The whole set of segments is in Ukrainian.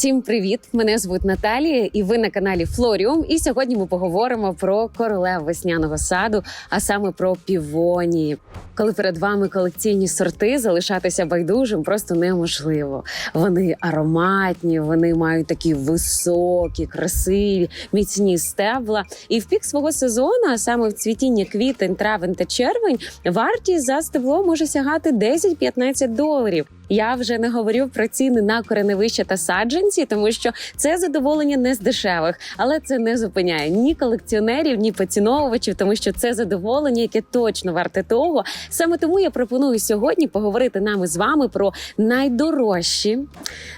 Всім привіт! Мене звуть Наталія, і ви на каналі Флоріум. І сьогодні ми поговоримо про королев весняного саду, а саме про півонії. Коли перед вами колекційні сорти, залишатися байдужим просто неможливо. Вони ароматні, вони мають такі високі, красиві, міцні стебла. І в пік свого сезону, а саме в цвітіння квітень, травень та червень, вартість за стебло може сягати 10-15 доларів. Я вже не говорю про ціни на кореневища та саджанці, тому що це задоволення не з дешевих, але це не зупиняє ні колекціонерів, ні поціновувачів, тому що це задоволення, яке точно варте того. Саме тому я пропоную сьогодні поговорити нами з вами про найдорожчі,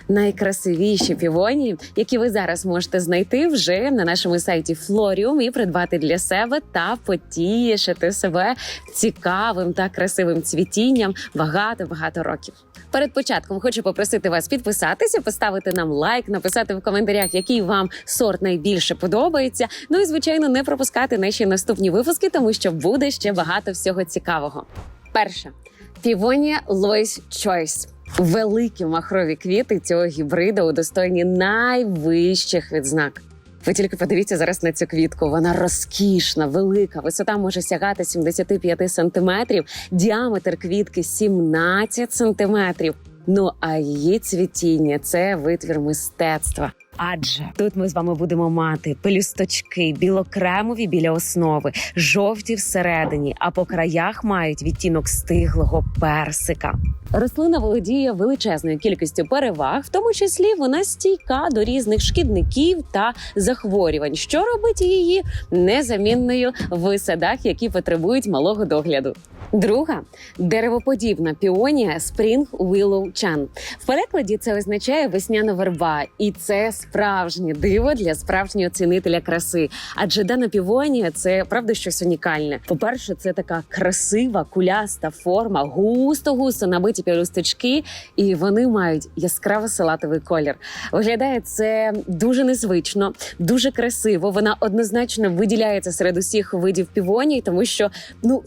найкрасивіші півонії, які ви зараз можете знайти вже на нашому сайті Флоріум і придбати для себе та потішити себе цікавим та красивим цвітінням багато багато років. Перед початком хочу попросити вас підписатися, поставити нам лайк, написати в коментарях, який вам сорт найбільше подобається. Ну і звичайно, не пропускати наші наступні випуски, тому що буде ще багато всього цікавого. Перше півонія Lois Choice. Великі махрові квіти цього гібриду удостоєні найвищих відзнак. Ви тільки подивіться зараз на цю квітку. Вона розкішна, велика. Висота може сягати 75 сантиметрів, діаметр квітки 17 сантиметрів. Ну а її цвітіння це витвір мистецтва. Адже тут ми з вами будемо мати пелюсточки, білокремові біля основи, жовті всередині, а по краях мають відтінок стиглого персика. Рослина володіє величезною кількістю переваг, в тому числі вона стійка до різних шкідників та захворювань, що робить її незамінною в садах, які потребують малого догляду. Друга деревоподібна піонія Spring Willow Chan. В перекладі це означає весняна верба, і це справжнє диво для справжнього цінителя краси. Адже дана півонія це правда щось унікальне. По-перше, це така красива куляста форма, густо-густо набиті пелюсточки, і вони мають яскраво салатовий колір. Виглядає це дуже незвично, дуже красиво. Вона однозначно виділяється серед усіх видів півоній, тому що ну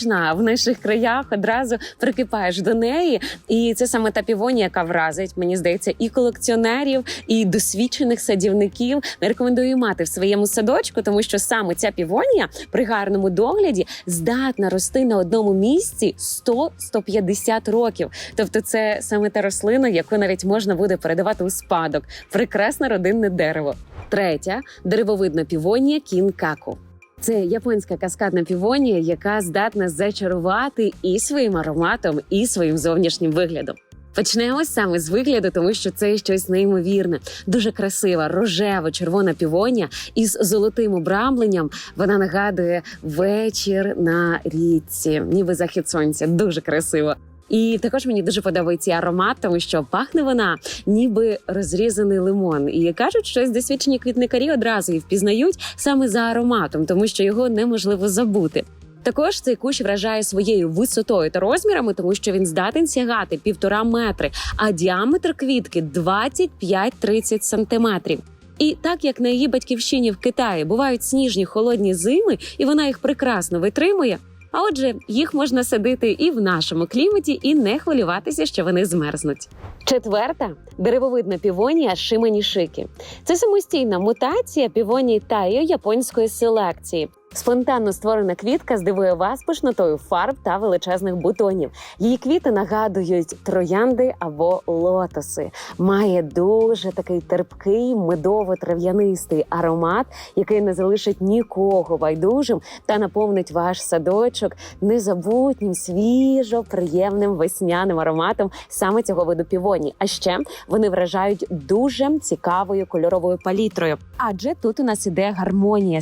суперекзотична в наших краях. Одразу прикипаєш до неї, і це саме та півонія, яка вразить, мені здається, і колекціонерів, і досвідчених садівників. Рекомендую мати в своєму садочку, тому що саме ця півонія при гарному догляді здатна рости на одному місці 100-150 років. Тобто, це саме та рослина, яку навіть можна буде передавати у спадок. Прекрасне родинне дерево. Третя деревовидна півонія кінкаку. Це японська каскадна півонія, яка здатна зачарувати і своїм ароматом, і своїм зовнішнім виглядом. Почнемо саме з вигляду, тому що це щось неймовірне, дуже красива, рожева, червона півонія із золотим обрамленням. Вона нагадує вечір на річці, ніби захід сонця. Дуже красиво. І також мені дуже подобається аромат, тому що пахне вона ніби розрізаний лимон. І кажуть, що досвідчені квітникарі одразу її впізнають саме за ароматом, тому що його неможливо забути. Також цей кущ вражає своєю висотою та розмірами, тому що він здатен сягати півтора метри, а діаметр квітки 25-30 сантиметрів. І так як на її батьківщині в Китаї бувають сніжні холодні зими, і вона їх прекрасно витримує. А отже, їх можна садити і в нашому кліматі, і не хвилюватися, що вони змерзнуть. Четверта деревовидна півонія шиманішики. Це самостійна мутація півонії тайо японської селекції. Спонтанно створена квітка здивує вас пишнотою фарб та величезних бутонів. Її квіти нагадують троянди або лотоси. Має дуже такий терпкий медово-трав'янистий аромат, який не залишить нікого байдужим та наповнить ваш садочок незабутнім, свіжо, приємним весняним ароматом саме цього виду півоні. А ще вони вражають дуже цікавою кольоровою палітрою. Адже тут у нас іде гармонія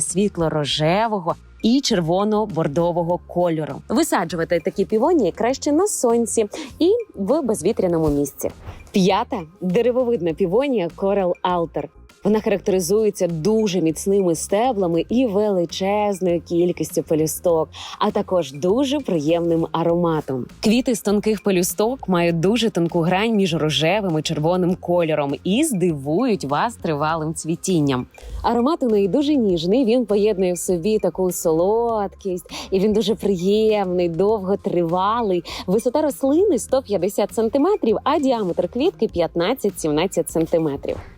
світло-рожевого і червоно-бордового кольору. Висаджувати такі півонії краще на сонці і в безвітряному місці. П'ята деревовидна півонія Coral Alter. Вона характеризується дуже міцними стеблами і величезною кількістю пелюсток, а також дуже приємним ароматом. Квіти з тонких пелюсток мають дуже тонку грань між рожевим і червоним кольором і здивують вас тривалим цвітінням. Аромат у неї дуже ніжний. Він поєднує в собі таку солодкість, і він дуже приємний, довготривалий. Висота рослини 150 см, а діаметр квітки 15-17 см.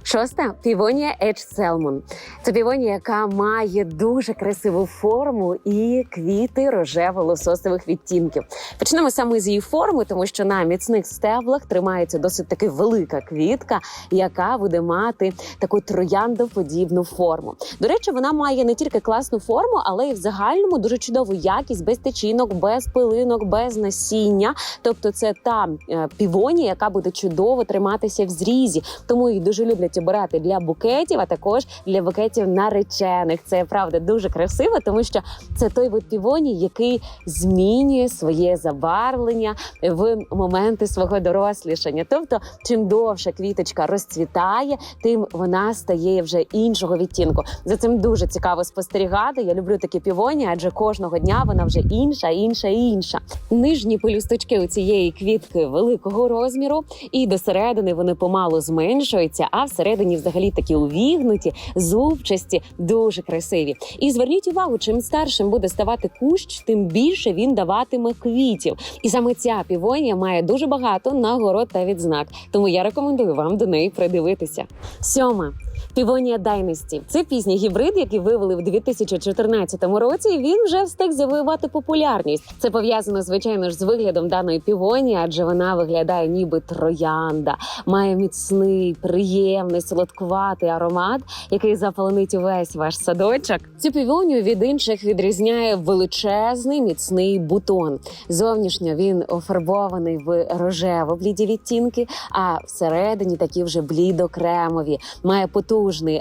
Шоста півонія Edge Salmon. Це півонія, яка має дуже красиву форму і квіти рожево-лососових відтінків. Почнемо саме з її форми, тому що на міцних стеблах тримається досить таки велика квітка, яка буде мати таку трояндоподібну форму. До речі, вона має не тільки класну форму, але й в загальному дуже чудову якість без течінок, без пилинок, без насіння. Тобто, це та е, півонія, яка буде чудово триматися в зрізі. Тому їх дуже люблять обирати для букетів, а також для букетів наречених. Це правда дуже красиво, тому що це той вид півонії, який змінює своє забарвлення в моменти свого дорослішання. Тобто, чим довше квіточка розцвітає, тим вона стає вже іншого відтінку. За цим дуже цікаво спостерігати. Я люблю такі півоні, адже кожного дня вона вже інша, інша і інша. Нижні пелюсточки у цієї квітки великого розміру, і до середини вони помалу зменшуються, а всередині взагалі такі увігнуті, зубчасті, дуже красиві. І зверніть увагу, чим старшим буде ставати кущ, тим більше він даватиме квітів. І саме ця півонія має дуже багато нагород та відзнак. Тому я рекомендую вам до неї придивитися. Сьома. Півонія Дайнесті це пізній гібрид, який вивели в 2014 році. і Він вже встиг завоювати популярність. Це пов'язано звичайно ж з виглядом даної півонії, адже вона виглядає ніби троянда, має міцний, приємний, солодкуватий аромат, який заполонить увесь ваш садочок. Цю півонію від інших відрізняє величезний міцний бутон. Зовнішньо він офарбований в рожево-бліді відтінки, а всередині такі вже блідо-кремові. Має потужний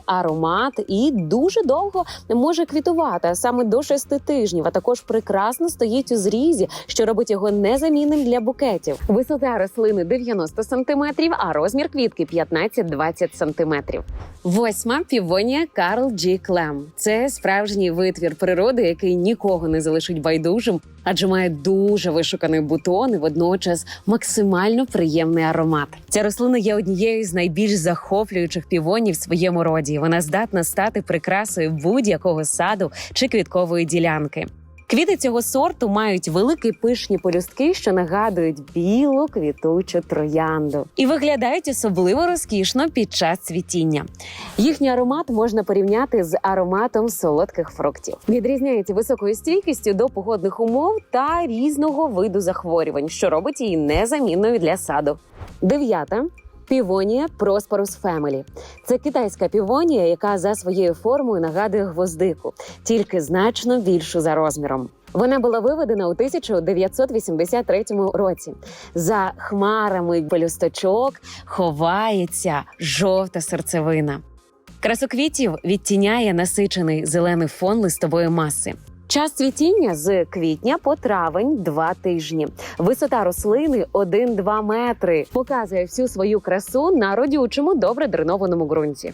аромат і дуже довго може квітувати, а саме до 6 тижнів. А також прекрасно стоїть у зрізі, що робить його незамінним для букетів. Висота рослини 90 см, а розмір квітки 15-20 см. Восьма півонія Карл Джі Клем. Це справжній витвір природи, який нікого не залишить байдужим, адже має дуже вишуканий бутон і водночас максимально приємний аромат. Ця рослина є однією з найбільш захоплюючих півонів в своєму роді. Вона здатна стати прикрасою будь-якого саду чи квіткової ділянки. Квіти цього сорту мають великі пишні полюстки, що нагадують білу квітучу троянду, і виглядають особливо розкішно під час цвітіння. Їхній аромат можна порівняти з ароматом солодких фруктів. Відрізняється високою стійкістю до погодних умов та різного виду захворювань, що робить її незамінною для саду. Дев'ята. Півонія Prosperous Family. Це китайська півонія, яка за своєю формою нагадує гвоздику, тільки значно більшу за розміром. Вона була виведена у 1983 році. За хмарами пелюсточок ховається жовта серцевина. Красу квітів відтіняє насичений зелений фон листової маси. Час цвітіння з квітня по травень два тижні. Висота рослини 1-2 метри. Показує всю свою красу на родючому, добре дренованому ґрунті.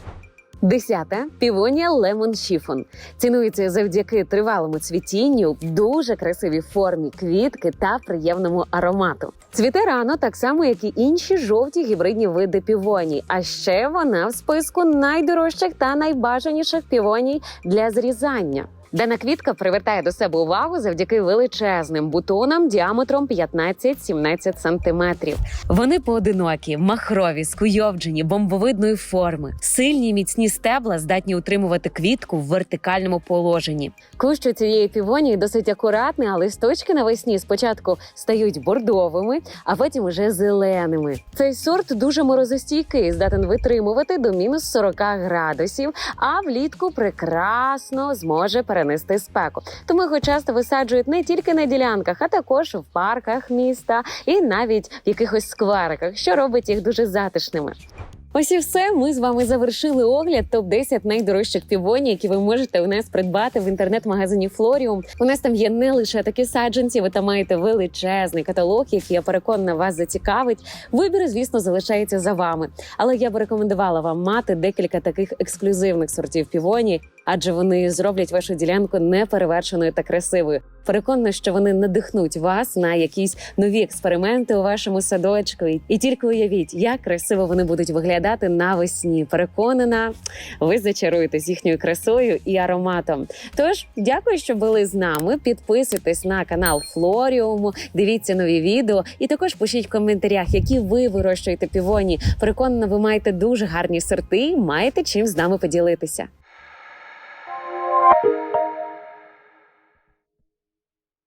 Десята півонія Лемон Шіфон цінується завдяки тривалому цвітінню, дуже красивій формі квітки та приємному аромату. Цвіте рано, так само як і інші жовті гібридні види півоній. А ще вона в списку найдорожчих та найбажаніших півоній для зрізання. Дана квітка привертає до себе увагу завдяки величезним бутонам діаметром 15-17 сантиметрів. Вони поодинокі, махрові, скуйовджені, бомбовидної форми. Сильні міцні стебла здатні утримувати квітку в вертикальному положенні. Кущ у цієї півонії досить акуратний, а листочки навесні спочатку стають бордовими, а потім уже зеленими. Цей сорт дуже морозостійкий, здатен витримувати до мінус 40 градусів, а влітку прекрасно зможе перенести спеку. Тому його часто висаджують не тільки на ділянках, а також в парках міста і навіть в якихось сквериках, що робить їх дуже затишними. Ось і все. Ми з вами завершили огляд топ 10 найдорожчих півоній, які ви можете у нас придбати в інтернет-магазині Флоріум. У нас там є не лише такі саджанці, ви там маєте величезний каталог, який я переконана вас зацікавить. Вибір, звісно, залишається за вами. Але я би рекомендувала вам мати декілька таких ексклюзивних сортів півоні, адже вони зроблять вашу ділянку неперевершеною та красивою. Переконана, що вони надихнуть вас на якісь нові експерименти у вашому садочку. І- тільки уявіть, як красиво вони будуть виглядати навесні. Переконана, ви зачаруєтесь їхньою красою і ароматом. Тож дякую, що були з нами. Підписуйтесь на канал Флоріуму, дивіться нові відео, і також пишіть в коментарях, які ви вирощуєте півоні. Переконана, ви маєте дуже гарні сорти, маєте чим з нами поділитися. you